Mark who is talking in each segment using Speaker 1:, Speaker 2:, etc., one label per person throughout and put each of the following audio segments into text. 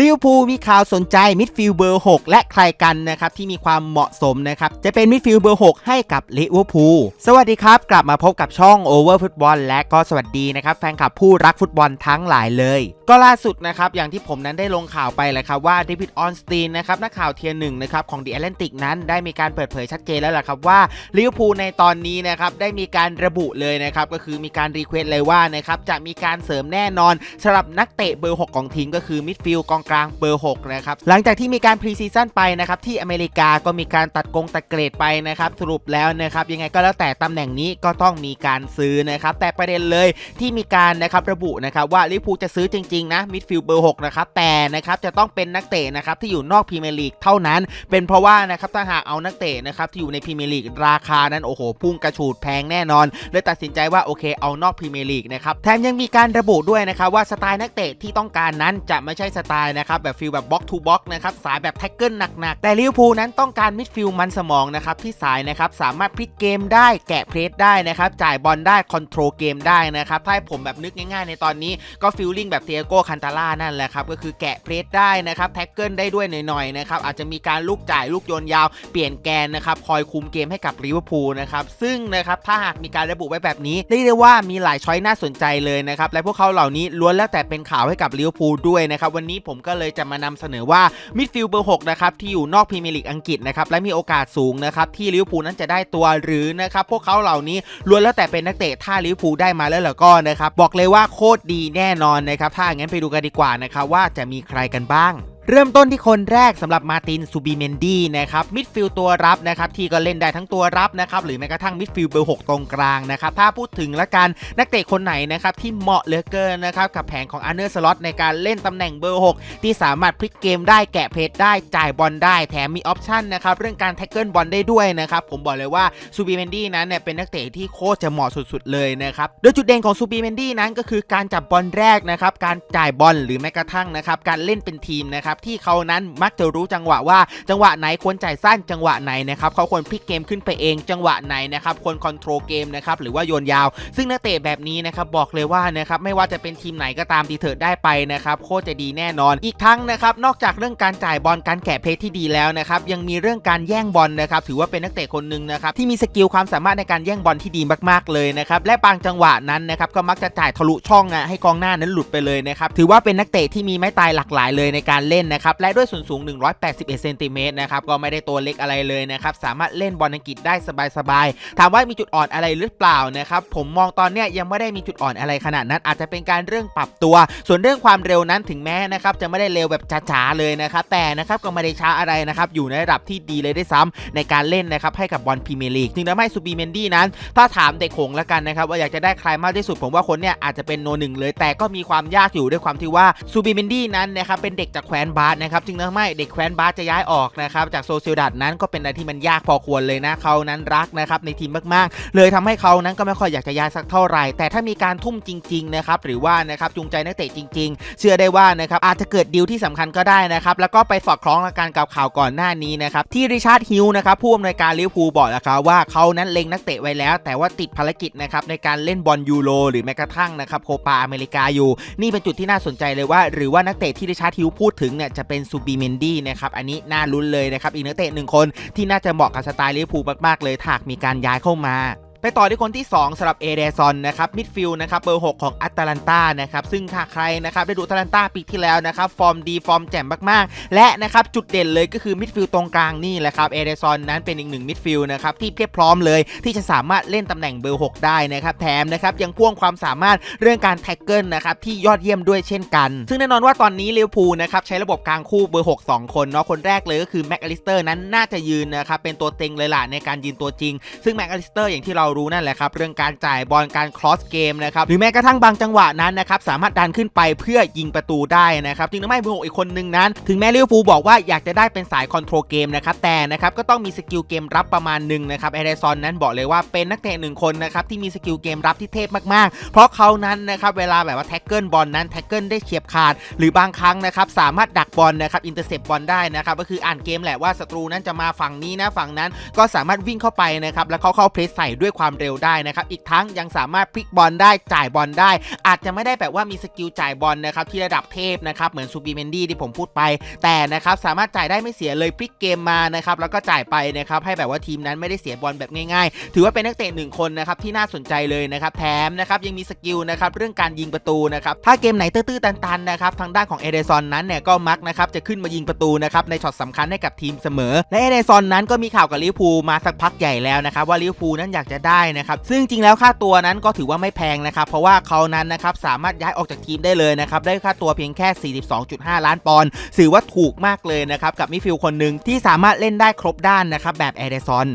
Speaker 1: ลิเวอร์พูลมีข่าวสนใจมิดฟิลด์เบอร์ 6 และใครกันนะครับที่มีความเหมาะสมนะครับจะเป็นมิดฟิลด์เบอร์ 6 ให้กับลิเวอร์พูลสวัสดีครับ กลับมาพบกับช่อง Over Football และก็สวัสดีนะครับแฟนคลับผู้รักฟุตบอลทั้งหลายเลย ก็ล่าสุดนะครับอย่างที่ผมนั้นได้ลงข่าวไปแหละครับว่าเดวิดออนสตีนนะครับนักข่าวเทียร์หนึ่งนะครับของ The Atlantic นั้นได้มีการเปิดเผยชัดเจนแล้วแหละครับว่าลิเวอร์พูลในตอนนี้นะครับได้มีการระบุเลยนะครับก็คือมีการรีเควสเลยว่านะครับจะมีการเสริมแน่นอนสำหรับนักเตะเบอร์ 6 ของทีมก็คือมิดฟิลด์กองกลางเบอร์ 6 นะครับ หลังจากที่มีการพรีซีซั่นไปนะครับ ที่อเมริกาก็มีการตัดกงตัดเกรดไปนะครับ สรุปแล้วนะครับ ยังไงก็แล้วแต่ตำแหน่งนี้ก็ต้องมีการซื้อนะครับ แต่ประเด็นเลยที่มีการนะครับระบุนะครับว่าลิเวอร์พูจะซื้อจริงๆนะมิดฟิลด์เบอร์ 6 นะครับ แต่นะครับจะต้องเป็นนักเตะนะครับที่อยู่นอกพรีเมียร์ลีกเท่านั้น เป็นเพราะว่านะครับถ้าหากเอานักเตะนะครับที่อยู่ในพรีเมียร์ลีกราคานั้นโอ้โหพุ่งกระฉูดแพงแน่นอนเลยตัดสินใจว่าโอเคเอานอกพรีเมียร์ลีกนะครับแถมยังมีการระบุด้วยนะครับว่าสไตล์นักเตะที่ต้องการนั้นจะไม่ใช่สไตล์นะครับแบบฟิลแบบบล็อกทูบล็อกนะครับสายแบบแท็กเกิลหนักๆ แต่ลิเวอร์พูลนั้นต้องการมิดฟิลมันสมองนะครับที่สายนะครับสามารถพลิกเกมได้แกะเพรสได้นะครับจ่ายบอลได้คอนโทรลเกมได้นะครับถ้าผมแบบนึกง่ายๆ ในตอนนี้ก็ฟิลลิ่งแบบเตียโก้คันตาล่านั่นแหละครับก็คือแกะเพรสได้นะครับแท็กเกิลได้ด้วยหน่อยๆนะครับอาจจะมีการลูกจ่ายลูกโยนยาวเปลี่ยนแกนนะครับคอยคุมเกมให้กับลิเวอร์พูลนะครับซึ่งนะครับถ้าหากมีการระบุไว้แบบนี้เรียกได้ว่ามีหลายช้อยน่าสนใจเลยนะครับและพวกเขาเหล่านี้ล้วนแล้วแต่เป็นข่าวให้กับลิเวอร์พูลด้วยนะครับวันนี้ผมก็เลยจะมานำเสนอว่ามิดฟิลด์เบอร์6นะครับที่อยู่นอกพรีเมียร์ลีกอังกฤษนะครับและมีโอกาสสูงนะครับที่ลิเวอร์พูลนั้นจะได้ตัวหรือนะครับพวกเขาเหล่านี้ล้วนแล้วแต่เป็นนักเตะถ้าลิเวอร์พูลได้มาแล้วล่ะก็นะครับบอกเลยว่าโคตรดีแน่นอนนะครับถ้าอย่างนั้นไปดูกันดีกว่านะครับว่าจะมีใครกันบ้าง เริ่มต้นที่คนแรกสำหรับมาตินซูบิเมนดีนะครับมิดฟิลด์ตัวรับนะครับที่ก็เล่นได้ทั้งตัวรับนะครับหรือแม้กระทั่งมิดฟิลด์เบอร์6ตรงกลางนะครับถ้าพูดถึงละกันนักเตะคนไหนนะครับที่เหมาะเหลือเกินนะครับกับแผนของอาร์เนอร์สล็อตในการเล่นตำแหน่งเบอร์ 6 ที่สามารถพลิกเกมได้แกะเพจได้จ่ายบอลได้แถมมีออปชันนะครับเรื่องการแท็กเกิลบอลได้ด้วยนะครับผมบอกเลยว่าซูบิเมนดีนั้นเนี่ยเป็นนักเตะที่โคตรจะเหมาะสุดๆเลยนะครับโดยจุดเด่นของซูบิเมนดีนั้นก็คือการจับบอลแรกนะครับการจ่ายบอลหรือแม้กระทั่งนะครับการเล่นเป็นทีมนะครับที่เขานั้นมักจะรู้จังหวะว่าจังหวะไหนควรจ่ายสั้นจังหวะไหนนะครับเขาควรพลิกเกมขึ้นไปเอง จังหวะไหนนะครับควรคอนโทรลเกมนะครับหรือว่าโยนยาว ซึ่งนักเตะแบบนี้นะครับบอกเลยว่านะครับไม่ว่าจะเป็นทีมไหนก็ตามที่เถิดได้ไปนะครับโคตรจะดีแน่นอน อีกทั้งนะครับนอกจากเรื่องการจ่ายบอลการแกะเพลที่ดีแล้วนะครับยังมีเรื่องการแย่งบอลนะครับถือว่าเป็นนักเตะคนหนึ่งนะครับที่มีสกิลความสามารถในการแย่งบอลที่ดีมากๆเลยนะครับและบางจังหวะนั้นนะครับก็มักจะจ่ายทะลุช่องอะให้กองหน้านั้นหลุดไปเลยนะครับถือว่าเป็นนักเตะที่มีไม้ตายหลากหลายเลยในการเล่นนะครับและด้วยส่วนสูง 181 เซนติเมตรนะครับก็ไม่ได้ตัวเล็กอะไรเลยนะครับสามารถเล่นบอลอังกฤษได้สบายๆถามว่ามีจุดอ่อนอะไรหรือเปล่านะครับผมมองตอนเนี้ยยังไม่ได้มีจุดอ่อนอะไรขนาดนั้น อาจจะเป็นการเรื่องปรับตัว ส่วนเรื่องความเร็วนั้นถึงแม้นะครับจะไม่ได้เร็วแบบจ๋าๆเลยนะครับแต่นะครับก็ไม่ได้ช้าอะไรนะครับอยู่ในระดับที่ดีเลยได้ซ้ำในการเล่นนะครับให้กับบอลพรีเมียร์ลีกจึงทำให้ซูบีเมนดี้นั้น ถ้าถามเด็กหงส์ละกันนะครับว่าอยากจะได้ใครมากที่สุด ผมว่าคนเนี้ยอาจจะเป็นโนหนึ่งเลย แต่ก็มีความยากอยู่ด้วยความที่ว่าซูบีเมนดี้นั้นนะครับเป็นเด็กจากแคว้นบาสนะครับจึงทำให้เด็กแคว้นบาสจะย้ายออกนะครับจากโซเชียลดัตนั้นก็เป็นอะไรที่มันยากพอควรเลยนะเขานั้นรักนะครับในทีมมากๆ เลยทำให้เขานั้นก็ไม่ค่อยอยากจะย้ายสักเท่าไหร่ แต่ถ้ามีการทุ่มจริงๆนะครับหรือว่านะครับจูงใจนักเตะจริง ๆ เชื่อได้ว่านะครับอาจจะเกิดดีลที่สำคัญก็ได้นะครับแล้วก็ไปสอดคล้องกับการกับข่าวก่อนหน้านี้นะครับที่ริชาร์ดฮิลนะครับผู้อำนวยการลิเวอร์พูลบอกนะครับว่าเขานั้นเล็งนักเตะไว้แล้ว แต่ว่าติดภารกิจนะครับในการเล่นบอลยูโรหรือแม้กระทั่งนะครับโคปาอเมริกาอยู่ นี่เป็นจุดที่น่าสนใจเลยว่า หรือว่านักเตะที่ริชาร์ดฮิลพูดถึงเนี่ยจะเป็นซูบีเมนดี้นะครับอันนี้น่าลุ้นเลยนะครับอีกนักเตะหนึ่งคนที่น่าจะเหมาะกับสไตล์ลิเวอร์พูลมากๆเลยถากมีการย้ายเข้ามา ไปต่อที่คนที่ 2สำหรับเอเดซอนนะครับมิดฟิลด์นะครับเบอร์ 6 ของอัตแลนตานะครับซึ่งถ้าใครนะครับได้ดูอัตแลนตาปีที่แล้วนะครับฟอร์มดีฟอร์มแจ่มมากๆ และนะครับจุดเด่นเลยก็คือมิดฟิลด์ตรงกลางนี่แหละครับเอเดซอนนั้นเป็นอีกหนึ่งมิดฟิลด์นะครับที่เพียบพร้อมเลยที่จะสามารถเล่นตำแหน่งเบอร์ 6 ได้นะครับแถมนะครับยังพ่วงความสามารถเรื่องการแท็กเกิลนะครับที่ยอดเยี่ยมด้วยเช่นกัน ซึ่งแน่นอนว่าตอนนี้ลิเวอร์พูลนะครับใช้ระบบกลางคู่เบอร์ 6 2 คนเนาะคนแรกเลยก็คือแม็กอลิสเตอร์นั้นน่าจะยืนนะครับเป็นตัวเต็งเลยล่ะในการยืนตัวจริง ซึ่งแม็กอลิสเตอร์อย่างที่เรารู้นั่นแหละครับเรื่องการจ่ายบอลการครอสเกมนะครับหรือแม้กระทั่งบางจังหวะนั้นนะครับสามารถดันขึ้นไปเพื่อยิงประตูได้นะครับจึงทำให้เบอร์หกอีกคนนึงนั้น ถึงแม้ลิเวอร์พูลบอกว่าอยากจะได้เป็นสายคอนโทรลเกมนะครับแต่นะครับก็ต้องมีสกิลเกมรับประมาณหนึ่งนะครับเอเดซอนนั้นบอกเลยว่าเป็นนักเตะหนึ่งคนนะครับที่มีสกิลเกมรับที่เทพมากๆ เพราะเขานั้นนะครับเวลาแบบว่าแท็กเกิลบอลนั้นแท็กเกิลได้เฉียบขาด หรือบางครั้งนะครับสามารถดักบอลนะครับอินเตอร์เซปบอลได้นะครับก็คืออ่านเกมแหละว่าศัตรูนั้นจะมาฝั่งนี้นะฝั่งนั้นก็สามารถวิ่งเข้าไปนะครับแล้วเขาเข้าเพรสใส่ด้วยความเร็วได้นะครับ อีกทั้งยังสามารถพลิกบอลได้จ่ายบอลได้ อาจจะไม่ได้แบบว่ามีสกิลจ่ายบอลนะครับที่ระดับเทพนะครับเหมือนซูบิเมนดี้ที่ผมพูดไป แต่นะครับสามารถจ่ายได้ไม่เสียเลยพลิกเกมมานะครับแล้วก็จ่ายไปนะครับให้แบบว่าทีมนั้นไม่ได้เสียบอลแบบง่ายๆ ถือว่าเป็นนักเตะหนึ่งคนนะครับที่น่าสนใจเลยนะครับแถมนะครับยังมีสกิลนะครับเรื่องการยิงประตูนะครับถ้าเกมไหนตื้อๆตันๆนะครับทางด้านของเอเดซอนนั้นเนี่ยก็มักนะครับจะขึ้นมายิงประตูนะครับในช็อตสำคัญให้กับทีมเสมอและเอเดซอนนั้นก็มีข่าวกับลิเวอร์พูลมาสักพักใหญ่แล้วนะครับว่าลิเวอร์พูลนั้นอยากจะได้นะครับ ซึ่งจริงแล้วค่าตัวนั้นก็ถือว่าไม่แพงนะครับ เพราะว่าเขานั้นนะครับสามารถย้ายออกจากทีมได้เลยนะครับ ได้ค่าตัวเพียงแค่ 42.5 ล้านปอนด์ถือว่าถูกมากเลยนะครับ กับมิฟิลคนหนึ่งที่สามารถเล่นได้ครบด้านนะครับแบบเอเดซอน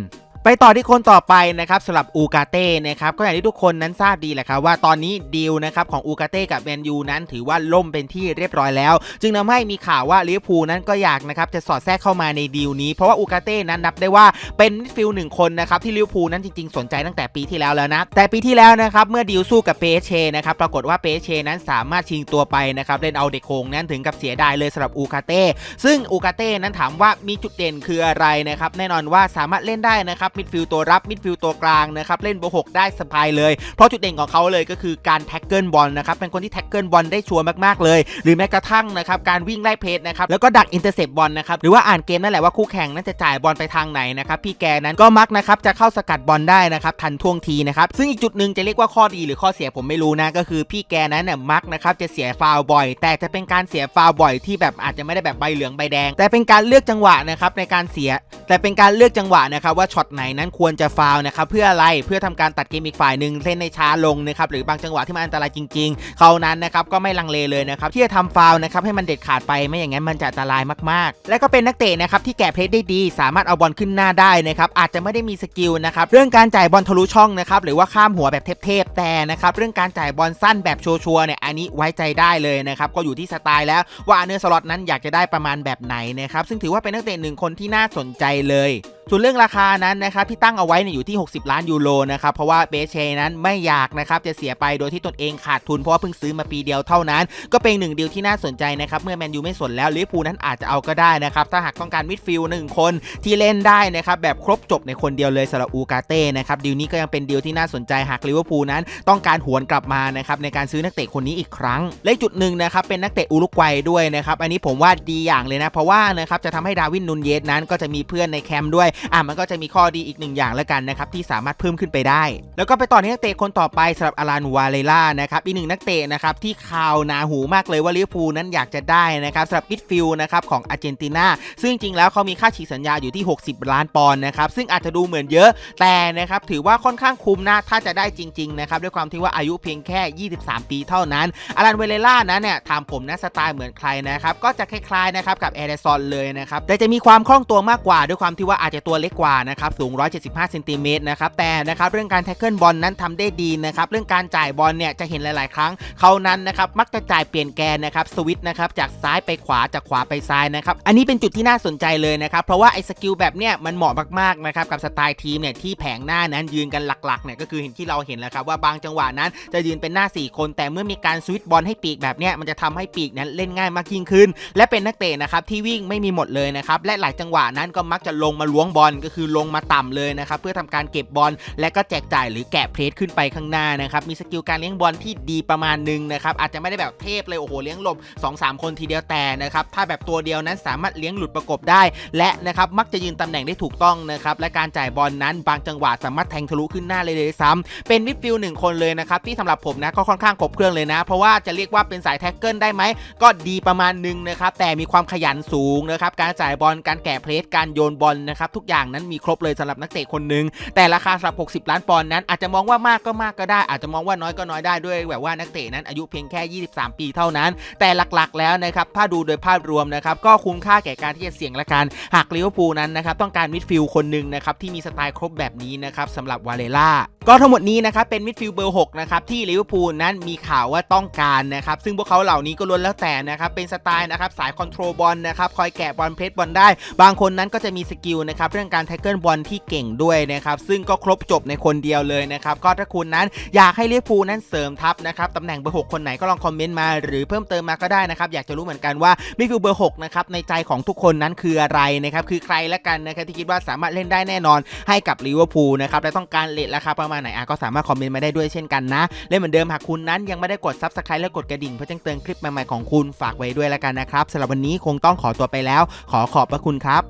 Speaker 1: ไปต่อที่คนต่อไปนะครับสำหรับอูกาเต้นะครับก็อย่างที่ทุกคนนั้นทราบดีแหละครับว่าตอนนี้ดีลนะครับของอูกาเต้กับแมนยูนั้นถือว่าล่มเป็นที่เรียบร้อยแล้ว จึงทำให้มีข่าวว่าลิเวอร์พูลนั้นก็อยากนะครับจะสอดแทรกเข้ามาในดีลนี้ เพราะว่าอูกาเต้นั้นนับได้ว่าเป็นมิดฟิลด์หนึ่งคนนะครับที่ลิเวอร์พูลนั้นจริงๆ สนใจตั้งแต่ปีที่แล้วแล้วนะแต่ปีที่แล้วนะครับเมื่อดีลสู้กับเปเชนะครับปรากฏว่าเปเชนั้นสามารถชิงตัวไปนะครับเล่นเอาเด็กโคงนั้นถึงกับเสียดายเลยสำหรับอูกาเต้ซึ่งอูกาเต้นั้นถามว่ามีจุดเด่นคืออะไรนะครับแน่นอนว่าสามารถเล่นได้นะครับมิดฟิลตัวรับมิดฟิลตัวกลางนะครับเล่นเบอร์หกได้สบายเลย เพราะจุดเด่นของเขาเลยก็คือการแท็กเกิลบอลนะครับเป็นคนที่แท็กเกิลบอลได้ชัวร์มากๆเลย หรือแม้กระทั่งนะครับการวิ่งไล่เพจนะครับแล้วก็ดักอินเตอร์เซปบอลนะครับหรือว่าอ่านเกมนั่นแหละว่าคู่แข่งนั้นจะจ่ายบอลไปทางไหนนะครับพี่แกนั้นก็มักนะครับจะเข้าสกัดบอลได้นะครับทันท่วงทีนะครับซึ่งอีกจุดหนึ่งจะเรียกว่าข้อดีหรือข้อเสียผมไม่รู้นะก็คือพี่แกนั้นเนี่ยมักนะครับจะเสียฟาวล์บ่อย แต่จะเป็นการเสียฟาวล์บ่อยที่แบบอาจจะไม่ได้แบบใบเหลืองใบแดง แต่เป็นการเลือกจังหวะนะครับในการเสีย แต่เป็นการเลือกจังหวะนะครับว่าช็อตไหนนั้นควรจะฟาวนะครับเพื่ออะไรเพื่อทำการตัดเกมอีกฝ่ายหนึ่งเล่นในช้าลงนะครับหรือบางจังหวะที่มันอันตรายจริง ๆ เขานั้นนะครับก็ไม่ลังเลเลยนะครับที่จะทำฟาวนะครับให้มันเด็ดขาดไปไม่อย่างนั้นมันจะอันตรายมากๆ และก็เป็นนักเตะนะครับที่แกะเพลสได้ดี สามารถเอาบอลขึ้นหน้าได้นะครับอาจจะไม่ได้มีสกิลนะครับเรื่องการจ่ายบอลทะลุช่องนะครับหรือว่าข้ามหัวแบบเทพๆแต่นะครับเรื่องการจ่ายบอลสั้นแบบชัวร์ๆเนี่ยอันนี้ไว้ใจได้เลยนะครับก็อยู่ที่สไตล์แล้วว่าเนอร์สล็อตนั้นอยากจะได้ประมาณแบบไหนนะครับซึ่งถือว่าเป็นนักเตะหนึ่งคนที่น่าสนใจเลย ส่วนเรื่องราคานั้นนะครับที่ตั้งเอาไว้เนี่ยอยู่ที่ 60 ล้านยูโรนะครับเพราะว่าเบเชนั้นไม่อยากนะครับจะเสียไปโดยที่ตนเองขาดทุนเพราะว่าเพิ่งซื้อมาปีเดียวเท่านั้น ก็เป็นหนึ่งดีลที่น่าสนใจนะครับเมื่อแมนยูไม่สนแล้วลิเวอร์พูลนั้นอาจจะเอาก็ได้นะครับถ้าหากต้องการมิดฟิลด์หนึ่งคนที่เล่นได้นะครับแบบครบจบในคนเดียวเลยสำหรับอูกาเต้นะครับดีลนี้ก็ยังเป็นดีลที่น่าสนใจหากลิเวอร์พูลนั้น ต้องการหวนกลับมานะครับในการซื้อนักเตะคนนี้อีกครั้ง และจุดหนึ่งนะครับเป็นนักเตะอุรุกวัยด้วยนะครับอันนี้ผมว่าดีอย่างเลยนะเพราะว่านะครับจะทำให้ดาวินนูนเยสนั้นก็จะมีเพื่อนในแคมป์ด้วยอะมันก็จะมีข้อดีอีกหนึ่งอย่างแล้วกันนะครับที่สามารถเพิ่มขึ้นไปได้ แล้วก็ไปต่อที่นักเตะคนต่อไปสำหรับอารันวาเลล่านะครับอีกหนึ่งนักเตะนะครับที่ข่าวนาหูมากเลยว่าลิเวอร์พูลนั้นอยากจะได้นะครับสำหรับมิดฟิลด์นะครับของอาร์เจนตินาซึ่งจริงแล้วเขามีค่าฉีกสัญญาอยู่ที่ 60 ล้านปอนด์นะครับซึ่งอาจจะดูเหมือนเยอะแต่นะครับถือว่าค่อนข้างคุ้มนะถ้าจะได้จริงๆนะครับด้วยความที่ว่าอายุเพียงแค่ 23 ปีเท่านั้นอารันเวเลล่านั้นเนี่ยถามผมนะสไตล์เหมือนใครนะครับก็จะคล้ายๆนะครับกับเอเดซอนเลยนะครับแต่จะมีความคล่องตัวมากกว่าด้วยความที่ว่าอาจจะตัวเล็กกว่านะครับสูง 175เซนติเมตรนะครับแต่นะครับเรื่องการแท็กเกิลบอลนั้นทำได้ดีนะครับเรื่องการจ่ายบอลเนี่ยจะเห็นหลาย ๆ ครั้งเขานั้นนะครับมักจะจ่ายเปลี่ยนแกนนะครับสวิตช์นะครับจากซ้ายไปขวาจากขวาไปซ้ายนะครับอันนี้เป็นจุดที่น่าสนใจเลยนะครับเพราะว่าไอ้สกิลแบบเนี้ยมันเหมาะมากๆนะครับกับสไตล์ทีมเนี่ยที่แผงหน้านั้นยืนกันหลักๆเนี่ยก็คือเห็นที่เราเห็นแล้วครับว่าบางจังหวะนั้นจะยืนเป็นหน้า 4 คน แต่เมื่อมีการสวิตบอลให้ปีกแบบเนี้ยมันจะทำให้ปีกนั้นเล่นง่ายมากยิ่งขึ้น และเป็นนักเตะนะครับที่วิ่งไม่มีหมดเลยนะครับและหลายจังหวะนั้นก็มักจะลงมาล้วงบอลก็คือลงมาต่ำเลยนะครับเพื่อทำการเก็บบอลและก็แจกจ่ายหรือแกะเพลสขึ้นไปข้างหน้านะครับมีสกิลการเลี้ยงบอลที่ดีประมาณหนึงนะครับอาจจะไม่ได้แบบเทพเลยโอ้โหเลี้ยงหลบ 2-3 คนทีเดียวแต่นะครับถ้าแบบตัวเดียวนั้นสามารถเลี้ยงหลุดประกบได้ และนะครับมักจะยืนตำแหน่งได้ถูกต้องนะครับและการจ่ายบอลนั้นบางจังหวะสามารถแทงทะลุขึ้นหน้าเลยเลยซ้ำเป็นมิดฟิลด์หนึ่งคนเลยนะครับที่สำหรับผมนะก็ค่อนข้างครบเครื่องเลยนะ เพราะว่าจะเรียกว่าเป็นสายแท็กเกิลได้ไหมก็ดีประมาณหนึงนะครับแต่มีความขยันสูงนะครับการจ่ายบอลการแกะเพลสการโยนบอลนะครับทุกอย่างนั้นมีครบเลยสำหรับนักเตะคนหนึ่งแต่ราคาสำหรับ 60 ล้านปอนด์นั้น อาจจะมองว่ามากก็มากก็ได้ อาจจะมองว่าน้อยก็น้อยได้ด้วยแบบว่านักเตะนั้นอายุเพียงแค่ 23 ปีเท่านั้น แต่หลักๆแล้วนะครับถ้าดูโดยภาพรวมนะครับก็คุ้มค่าแก่การที่จะเสี่ยงละกันหากลิเวอร์พูลนั้นนะครับต้องการมิดฟิลด์คนหนึ่งนะครับที่มีสไตล์ครบแบบนี้นะครับสำหรับวาเลล่าก็ทั้งหมดนี้นะครับเป็นมิดฟิลด์เบอร์6นะครับที่ลิเวอร์พูลนั้นมีข่าวว่าต้องการนะครับซึ่งพวกเขาเหล่านี้ก็ล้วนแล้วแต่นะครับเป็นสไตล์นะครับสายคอนโทรลบอลนะครับคอยแกะบอลเพลสบอลได้ บางคนนั้นก็จะมีสกิลนะครับเรื่องการแท็กเกิลบอลที่เก่งด้วยนะครับซึ่งก็ครบจบในคนเดียวเลยนะครับก็ถ้าคุณนั้นอยากให้เวอร์พูนั้นเสริมทัพนะครับตำแหน่งเบอร์หกคนไหนก็ลองคอมเมนต์มาหรือเพิ่มเติมมาก็ได้นะครับอยากจะรู้เหมือนกันว่ามิดฟิลด์เบอร์หกนะครับในใจของทุกคนนั้นคืออะไรนะครับคือใครละกันนะครับที่คิดว่าสามารถเล่นได้แน่นอนให้กับลิเวอร์พูลนะครับและต้องการเลทราคาประมาณไหนอะก็สามารถคอมเมนต์มาได้ด้วยเช่นกันนะและเหมือนเดิมหากคุณนั้นยังไม่ได้กด Subscribe และกดกระดิ่งเพื่อแจ้งเตือนคลิปใหม่ๆของคุณฝากไว้ด้วยแล้วกันนะครับสำหรับวันนี้คงต้องขอตัวไปแล้ว ขอขอบพระคุณครับ